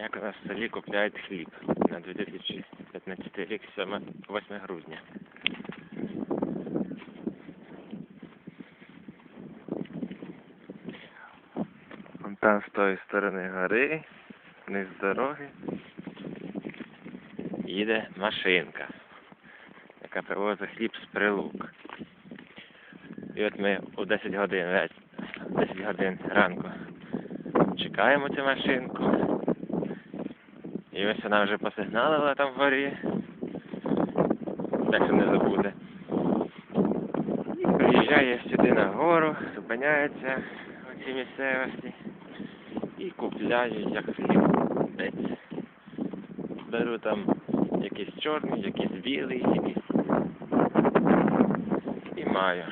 як у нас в селі купляють хліб на 2015 рік, 7, 8 грудня. Вон там з тої сторони гори, вниз дороги, їде машинка, яка привозить хліб з прилук. І от ми о 10 годин, 10 годин ранку чекаємо цю машинку. І ось вона вже посигналила там вгорі. Так що не забуде. І приїжджає сюди на гору, зупиняється у цій місцевості і купляє як хліб. Десь. Беру там якийсь чорний, якийсь білий, якийсь. І маю.